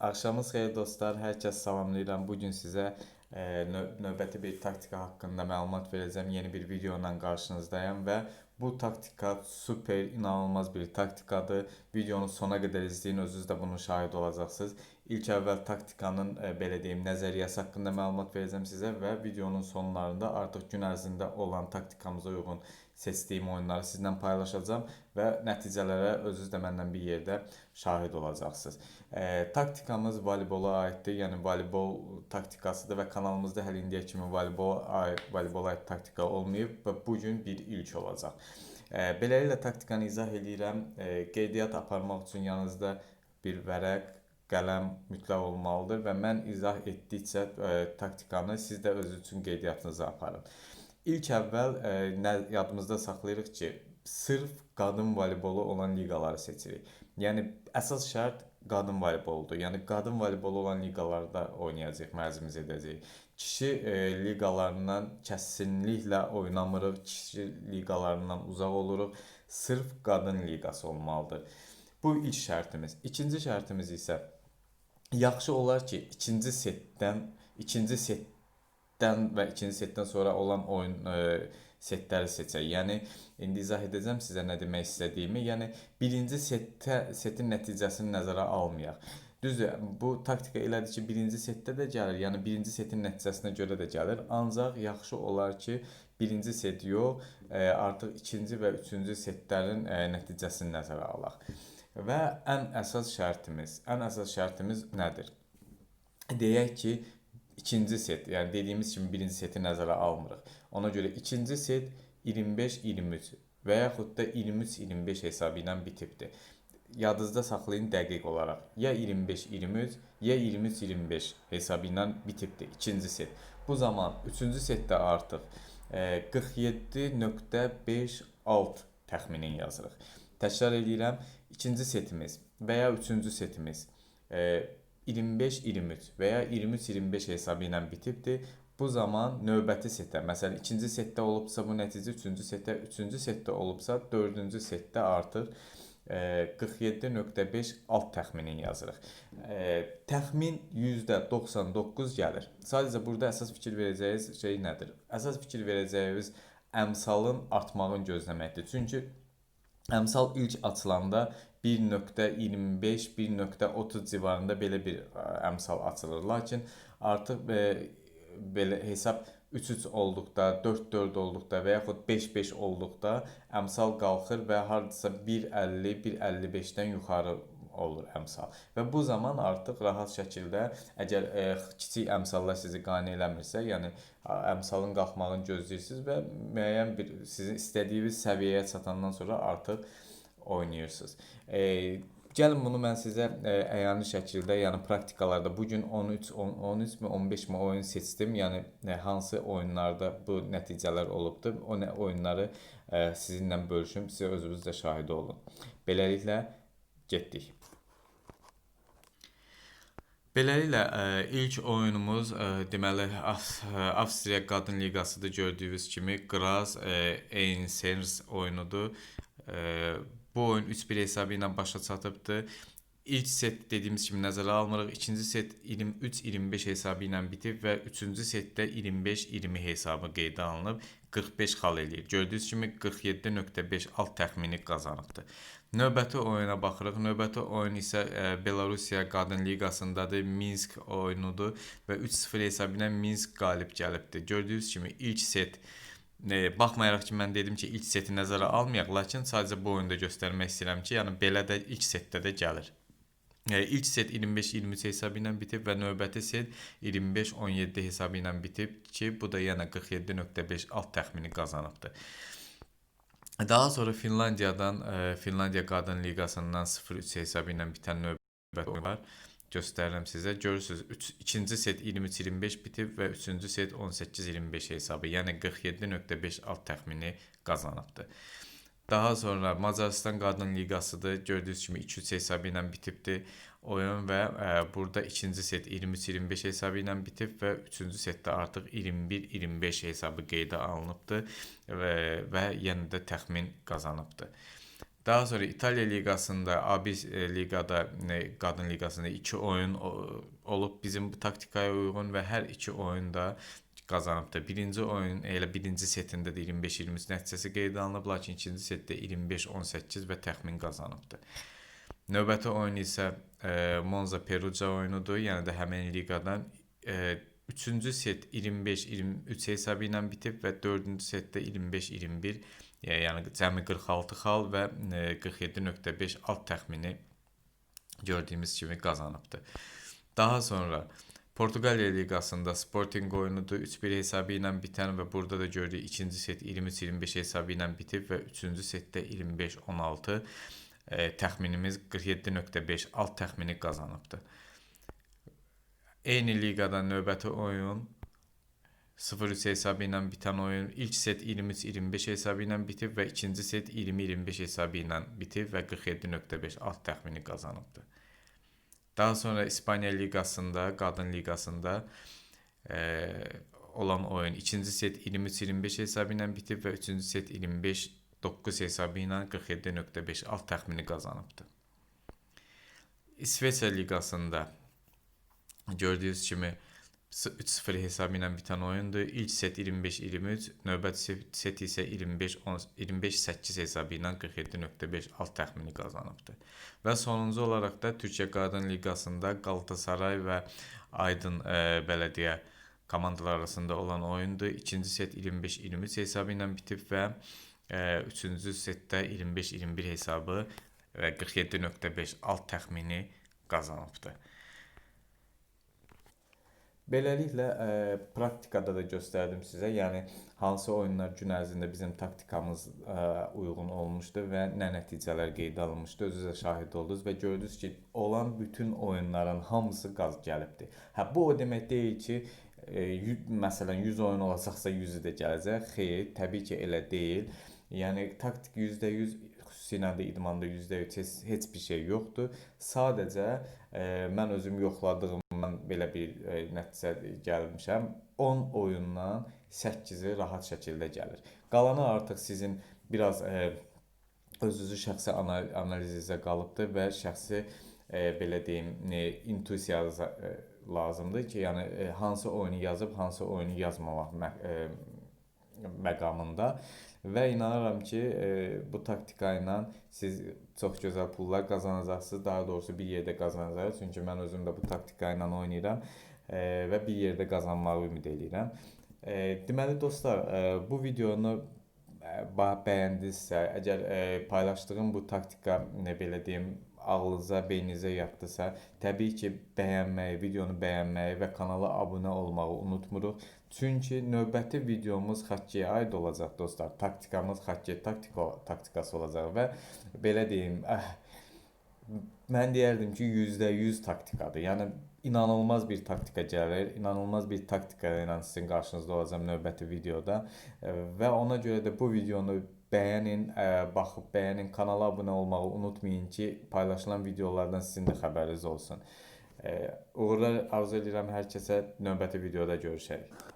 Axşamınız xeyir dostlar. Hər kəs salamlayıram. Bu gün sizə e, nö- növbəti bir taktika haqqında məlumat verəcəm. Yeni bir video ilə qarşınızdayım və bu taktika super, inanılmaz bir taktikadır. Videonu sona qədər izləyin, özünüz də bunun şahidi olacaqsınız. İlk əvvəl taktikanın e, belə deyim, nəzəriyyəsi haqqında məlumat verəcəm sizə və videonun sonlarında artıq gün ərzində olan taktikamıza uyğun seçdiyim oyunları sizlə paylaşacağım və nəticələrə özünüz də məndən bir yerdə şahid olacaqsınız. E, taktikamız voleybola aiddir. Yəni voleybol taktikasıdır və kanalımızda hələ indiyə kimi voleybola voleybola aid taktika olmayıb və bu gün bir ilk olacaq. E, beləliklə taktikanı izah edirəm. E, qeydiyyat aparmaq üçün yanınızda bir vərəq, qələm mütləq olmalıdır və mən izah etdikcə e, taktikanı siz də özünüz üçün qeydiyyatınıza aparın. İlk əvvəl e, nə yadımızda saxlayırıq ki, sırf qadın voleybolu olan liqaları seçirik. Yəni əsas şərt qadın voleyboludur. Yəni qadın voleybolu olan liqalarda oynayacağıq, məzimiz edəcəyik. Kişi e, liqalarından kəsinliklə oynamırıq, kişi liqalarından uzaq oluruq. Sırf qadın liqası olmalıdır. Bu ilk şərtimiz. İkinci şərtimiz isə yaxşı olar ki, ikinci setdən, ikinci setdən və ikinci setdən sonra olan oyun e, setləri seçək. Yəni indi izah edəcəm sizə nə demək istədiyimi. Yəni birinci setdə setin nəticəsini nəzərə almayaq. Düzdür, bu taktika elədir ki, birinci setdə də gəlir, yəni birinci setin nəticəsinə görə də gəlir. Ancaq yaxşı olar ki, birinci set yox, e, artıq ikinci və üçüncü setlərin e, nəticəsini nəzərə alaq. Və ən əsas şərtimiz, ən əsas şərtimiz nədir? Deyək ki, ikinci set, yəni dediyimiz kimi birinci seti nəzərə almırıq. Ona görə ikinci set 25-23 və yaxud da 23-25 hesabı ilə bitibdir. Yadınızda saxlayın dəqiq olaraq. Ya 25-23, ya 23-25 hesabı ilə bitibdir ikinci set. Bu zaman üçüncü setdə artıq e, 47.56 təxminin yazırıq. Təkrar edirəm. İkinci setimiz və ya üçüncü setimiz e, 25-23 və ya 23-25 hesabı ilə bitibdir. Bu zaman növbəti setə, məsələn, ikinci setdə olubsa bu nəticə üçüncü setə, üçüncü setdə olubsa dördüncü setdə artıq e, 47.5 alt təxminin yazırıq. E, təxmin %99 gəlir. Sadəcə burada əsas fikir verəcəyiniz şey nədir? Əsas fikir verəcəyiniz əmsalın artmağını gözləməkdir. Çünki əmsal ilk açılanda 1.25, 1.30 civarında belə bir əmsal açılır. Lakin artıq e, belə hesab 3-3 olduqda, 4-4 olduqda və yaxud 5-5 olduqda əmsal qalxır və hardasa 1.50, 1.55-dən yuxarı olur əmsal. Və bu zaman artıq rahat şəkildə əgər e, kiçik əmsallar sizi qane eləmirsə, yəni əmsalın qalxmağını gözləyirsiniz və müəyyən bir sizin istədiyiniz səviyyəyə çatandan sonra artıq oynayırsınız. E, gəlin bunu mən sizə e, əyani şəkildə, yəni praktikalarda bu gün 13 10, 13 mi 15 mi oyun seçdim. Yəni e, hansı oyunlarda bu nəticələr olubdu, o nə oyunları e, sizinlə bölüşüm, sizə özünüz də şahid olun. Beləliklə getdik. Beləliklə ə, ilk oyunumuz ə, deməli ə, Avstriya Qadın Liqasıdır gördüyünüz kimi Graz Einsers oyunudur. Bu oyun 3-1 hesabı ilə başa çatıbdı. İlk set dediyimiz kimi nəzərə almırıq. İkinci set 23-25 hesabı ilə bitib və üçüncü setdə 25-20 hesabı qeydə alınıb 45 xal eləyir. Gördüyünüz kimi 47.5 alt təxmini qazanıbdı. Növbəti oyuna baxırıq. Növbəti oyun isə ə, Belarusiya Qadın Liqasındadır. Minsk oyunudur və 3-0 hesabı Minsk qalib gəlibdi. Gördüyünüz kimi ilk set E, baxmayaraq ki, mən dedim ki, ilk seti nəzərə almayaq, lakin sadəcə bu oyunda göstərmək istəyirəm ki, yəni belə də ilk setdə də gəlir. E, ilk set 25-23 hesabı ilə bitib və növbəti set 25-17 hesabı ilə bitib ki, bu da yenə 47.5 alt təxmini qazanıbdı. Daha sonra Finlandiyadan, e, Finlandiya Qadın Liqasından 0-3 hesabı ilə bitən növbəti oyun var. Göstərirəm sizə. Görürsüz, 3 ikinci set 23-25 bitib və üçüncü set 18-25 hesabı, yəni 47.5 alt təxmini qazanıbdı. Daha sonra Macaristan Qadın Liqasıdır. Gördüyünüz kimi 2-3 hesabı ilə bitibdi oyun və ə, burada ikinci set 23-25 hesabı ilə bitib və üçüncü setdə artıq 21-25 hesabı qeydə alınıbdı və və yenə də təxmin qazanıbdı. Daha sonra İtalya liqasında, AB e, liqada, e, qadın liqasında 2 oyun olub bizim bu taktikaya uyğun və hər iki oyunda qazanıbdı. Birinci oyun elə birinci setində də 25-23 nəticəsi qeydə alınıb, lakin ikinci setdə 25-18 və təxmin qazanıbdı. Növbəti oyun isə e, Monza Perugia oyunudur. Yəni də həmin liqadan e, 3-cü set 25-23 hesabı ilə bitib və 4-cü setdə 25-21 e, yəni cəmi 46 xal və e, 47.5 alt təxmini gördüyümüz kimi qazanıbdı. Daha sonra Portuqaliya liqasında Sporting oyunudur 3-1 hesabı ilə bitən və burada da gördük ikinci set 23-25 hesabı ilə bitib və 3-cü setdə 25-16 e, təxminimiz 47.5 alt təxmini qazanıbdı. Eyni liqadan növbəti oyun 0-3 hesabı ilə bitən oyun ilk set 23-25 hesabı ilə bitib və ikinci set 20-25 hesabı ilə bitib və 47.5 alt təxmini qazanıbdı. Daha sonra İspaniya liqasında, qadın liqasında e, olan oyun ikinci set 23-25 hesabı ilə bitib və üçüncü set 25-9 hesabı ilə 47.5 alt təxmini qazanıbdı. İsveçrə liqasında gördüyünüz kimi 3-0 hesabı ilə bitən oyundur. İlk set 25-23, növbəti se- set isə 25-8 hesabı ilə 47.5 alt təxmini qazanıbdı. Və sonuncu olaraq da Türkiyə Qadın Liqasında Qalatasaray və Aydın e, Bələdiyyə komandalar arasında olan oyundur. İkinci set 25-23 hesabı ilə bitib və e, üçüncü setdə 25-21 hesabı və 47.5 alt təxmini qazanıbdı. Beləliklə ə, praktikada da göstərdim sizə. Yəni hansı oyunlar gün ərzində bizim taktikamız ə, uyğun olmuşdu və nə nəticələr qeydə alınmışdı. Özünüz də şahid oldunuz və gördünüz ki, olan bütün oyunların hamısı qaz gəlibdi. Hə bu o demək deyil ki, ə, y- məsələn 100 oyun olacaqsa 100-ü də gələcək. Xeyr, təbii ki, elə deyil. Yəni taktik %100 xüsusilə də idmanda %100 heç, heç bir şey yoxdur. Sadəcə ə, mən özüm yoxladığımdan belə bir ə, nəticə gəlmişəm. 10 oyundan 8-i rahat şəkildə gəlir. Qalanı artıq sizin biraz ə, özünüzü şəxsi ana- analizinizə qalıbdır və şəxsi ə, belə deyim, e, intuisiyanız ə, lazımdır ki, yəni ə, hansı oyunu yazıb, hansı oyunu yazmamaq ə, məqamında və inanıram ki, e, bu taktika ilə siz çox gözəl pullar qazanacaqsınız. Daha doğrusu bir yerdə qazanacaqsınız. Çünki mən özüm də bu taktika ilə oynayıram e, və bir yerdə qazanmağı ümid edirəm. E, deməli dostlar, e, bu videonu e, bəyəndinizsə, əgər e, paylaşdığım bu taktika nə belə deyim, ağlınıza, beyninizə yatdısa, təbii ki, bəyənməyi, videonu bəyənməyi və kanala abunə olmağı unutmuruq. Çünki növbəti videomuz xokkeyə aid olacaq dostlar. Taktikamız xokkey taktika taktikası olacaq və belə deyim, əh, mən deyərdim ki, %100 taktikadır. Yəni inanılmaz bir taktika gəlir, inanılmaz bir taktika ilə sizin qarşınızda olacağam növbəti videoda və ona görə də bu videonu bəyənin, ə, baxıb bəyənin, kanala abunə olmağı unutmayın ki, paylaşılan videolardan sizin də xəbəriniz olsun. Ə, Uğurlar arzu edirəm hər kəsə. Növbəti videoda görüşərik.